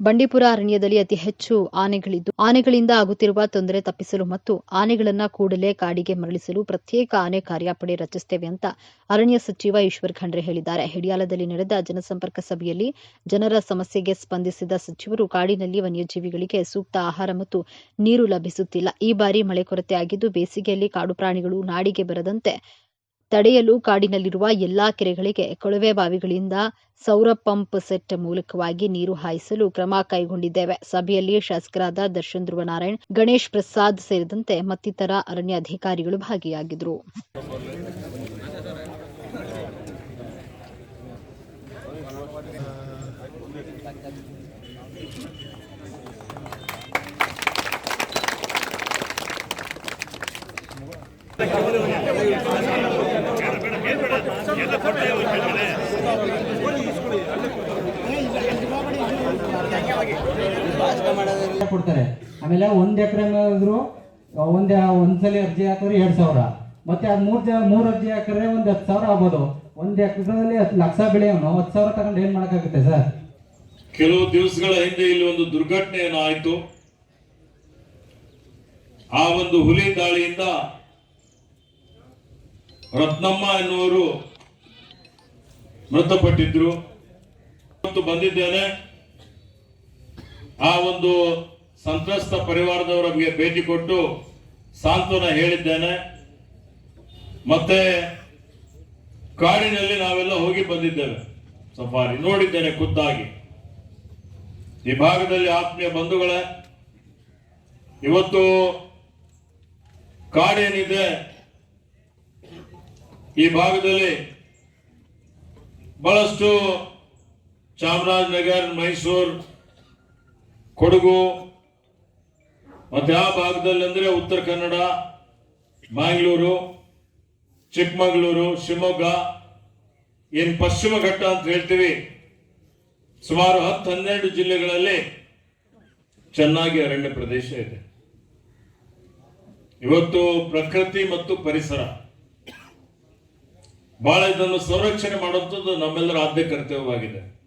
ಬಂಡೀಪುರ ಅರಣ್ಯದಲ್ಲಿ ಅತಿ ಹೆಚ್ಚು ಆನೆಗಳಿದ್ದು, ಆನೆಗಳಿಂದ ಆಗುತ್ತಿರುವ ತೊಂದರೆ ತಪ್ಪಿಸಲು ಮತ್ತು ಆನೆಗಳನ್ನ ಕೂಡಲೇ ಕಾಡಿಗೆ ಮರಳಿಸಲು ಪ್ರತ್ಯೇಕ ಆನೆ ಕಾರ್ಯಪಡೆ ರಚಿಸುತ್ತೇವೆ ಅಂತ ಅರಣ್ಯ ಸಚಿವ ಈಶ್ವರ್ ಖಂಡ್ರೆ ಹೇಳಿದ್ದಾರೆ. ಹಿಡಿಯಾಲದಲ್ಲಿ ನಡೆದ ಜನಸಂಪರ್ಕ ಸಭೆಯಲ್ಲಿ ಜನರ ಸಮಸ್ಯೆಗೆ ಸ್ಪಂದಿಸಿದ ಸಚಿವರು, ಕಾಡಿನಲ್ಲಿ ವನ್ಯಜೀವಿಗಳಿಗೆ ಸೂಕ್ತ ಆಹಾರ ಮತ್ತು ನೀರು ಲಭಿಸುತ್ತಿಲ್ಲ. ಈ ಬಾರಿ ಮಳೆ ಕೊರತೆ ಆಗಿದ್ದು, ಬೇಸಿಗೆಯಲ್ಲಿ ಕಾಡು ಪ್ರಾಣಿಗಳು ನಾಡಿಗೆ ಬರದಂತೆ ತಡೆಯಲು ಕಾಡಿನಲ್ಲಿರುವ ಎಲ್ಲಾ ಕೆರೆಗಳಿಗೆ ಕೊಳವೆ ಬಾವಿಗಳಿಂದ ಸೌರ ಪಂಪ್ ಸೆಟ್ ಮೂಲಕವಾಗಿ ನೀರು ಹಾಯಿಸಲು ಕ್ರಮ ಕೈಗೊಂಡಿದ್ದೇವೆ. ಸಭೆಯಲ್ಲಿ ಶಾಸಕರಾದ ದರ್ಶನ್ ಧ್ರುವನಾರಾಯಣ್, ಗಣೇಶ್ ಪ್ರಸಾದ್ ಸೇರಿದಂತೆ ಮತ್ತಿತರ ಅರಣ್ಯ ಅಧಿಕಾರಿಗಳು ಭಾಗಿಯಾಗಿದ್ದರು. ಕೊಡ್ತಾರೆ. ಆಮೇಲೆ ಒಂದ್ ಎಕರೆ ಮೇಲಾದ್ರು ಒಂದ್ ಒಂದ್ಸಲಿ ಅರ್ಜಿ ಹಾಕಿದ್ರೆ ಎರಡ್ ಸಾವಿರ. ಮತ್ತೆ ಅದ್ ಮೂರ್ ಮೂರ್ ಅರ್ಜಿ ಹಾಕಿದ್ರೆ ಒಂದ್ ಹತ್ತು ಸಾವಿರ ಆಗ್ಬೋದು. ಒಂದ್ ಹತ್ತು ಲಕ್ಷ ಬೆಳೆಯವನು ಹತ್ತು ಸಾವಿರ ತಗೊಂಡು ಏನ್ ಮಾಡಕ್ಕಾಗುತ್ತೆ ಸರ್? ಕೆಲವು ದಿವಸಗಳ ಹಿಂದೆ ಇಲ್ಲಿ ಒಂದು ದುರ್ಘಟನೆ ಆಯ್ತು. ಆ ಒಂದು ಹುಲಿ ದಾಳಿಯಿಂದ ರತ್ನಮ್ಮ ಎನ್ನುವರು ಮೃತಪಟ್ಟಿದ್ರು ಬಂದಿದ್ದೇನೆ. ಆ ಒಂದು ಸಂತ್ರಸ್ತ ಪರಿವಾರದವರಿಗೆ ಭೇಟಿ ಕೊಟ್ಟು ಸಾಂತ್ವನ ಹೇಳಿದ್ದೇನೆ. ಮತ್ತೆ ಕಾಡಿನಲ್ಲಿ ನಾವೆಲ್ಲ ಹೋಗಿ ಬಂದಿದ್ದೇವೆ. ಸಫಾರಿ ನೋಡಿದ್ದೇನೆ ಖುದ್ದಾಗಿ. ಈ ಭಾಗದಲ್ಲಿ ಆತ್ಮೀಯ ಬಂಧುಗಳೇ, ಇವತ್ತು ಕಾಡೇನಿದೆ. ಈ ಭಾಗದಲ್ಲಿ ಬಹಳಷ್ಟು ಚಾಮರಾಜನಗರ್, ಮೈಸೂರು, ಕೊಡಗು, ಮತ್ತೆ ಆ ಭಾಗದಲ್ಲಿ ಅಂದ್ರೆ ಉತ್ತರ ಕನ್ನಡ ಮ್ಯಾಂಗ್ಳೂರು ಚಿಕ್ಕಮಗಳೂರು, ಶಿವಮೊಗ್ಗ ಏನು ಪಶ್ಚಿಮ ಘಟ್ಟ ಅಂತ ಹೇಳ್ತೀವಿ. ಸುಮಾರು ಹತ್ತು ಹನ್ನೆರಡು ಜಿಲ್ಲೆಗಳಲ್ಲಿ ಚೆನ್ನಾಗಿ ಅರಣ್ಯ ಪ್ರದೇಶ ಇದೆ. ಇವತ್ತು ಪ್ರಕೃತಿ ಮತ್ತು ಪರಿಸರ. ಬಹಳ ಇದನ್ನು ಸಂರಕ್ಷಣೆ ಮಾಡುವಂಥದ್ದು ನಮ್ಮೆಲ್ಲರ ಆದ್ಯ ಕರ್ತವ್ಯವಾಗಿದೆ.